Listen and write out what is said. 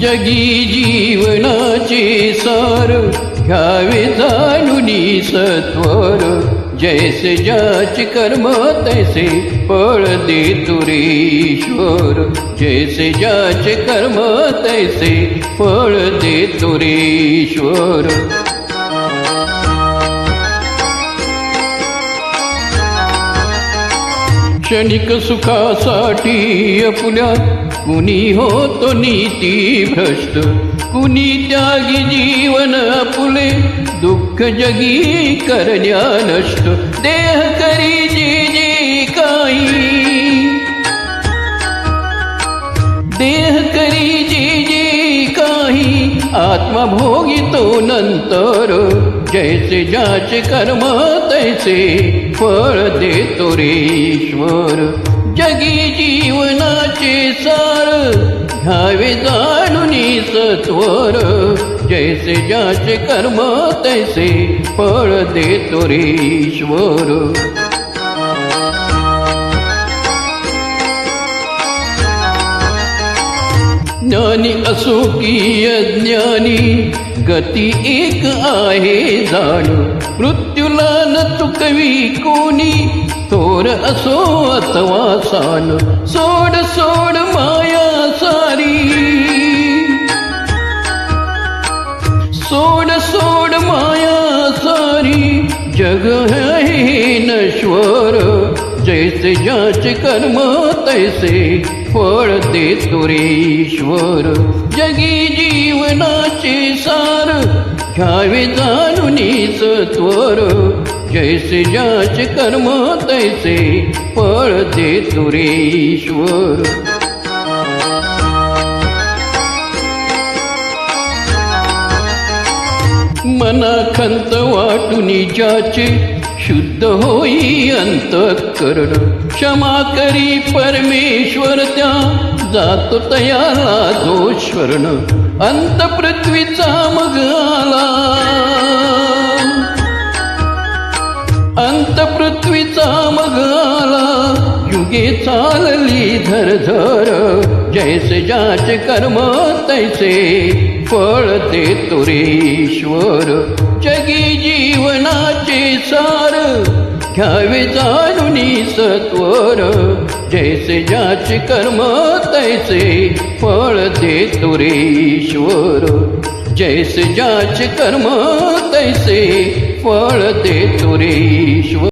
जगी जीवनाचे सार घ्यावे जाणून सत्वर. जैसे ज्याचे कर्म तैसे फळ दे तुरेश्वर. जैसे ज्याचे कर्म तैसे फळ दे तुरेश्वर. क्षणिक सुखासाठी आपल्या कुणी होतो नीती भ्रष्ट। कुणी त्यागी जीवन अपुले, दुःख जगी करण्या नष्ट। देह करी जी जी काही देह करी जे जे काही आत्मा भोगितो नंतर। जैसे ज्याचे कर्म, तैसे फल देतो रेश्वर जगी जीवनाचे सार घ्यावे जाणून सत्वर जैसे ज्याचे कर्म तैसे फळ देतो रेश्वर ज्ञानी असो की अज्ञानी गती एक आहे जाण. मृत्यूला न चुकवी कोणी थोर असो अथवा सान. सोड सोड सोड सोड माया सारी. जग नश्वर जैसे जाच कर्म तैसे फळ दे तुरेश्वर जगी जीवनाचे सार घ्यावे जाणून त्वर. जैसे जाच कर्म तैसे फळ दे तुरेश्वर मना खंत वाटून ज्याचे शुद्ध होई अंतःकरण. क्षमा करी परमेश्वर त्या जातो तयाला दोश्वरण अंत पृथ्वीचा मग आला. अंत पृथ्वीचा मग आला. युगे चालली धर धर जैसे ज्याचे कर्म तैसे फळ तुरेश्वर. जगी जीवनाचे सार घ्यावे जाणून सत्वर. जैसे ज्याचे कर्म तैसे फळ तुरेश्वर. जैसे ज्याचे कर्म तैसे फळ तुरेश्वर.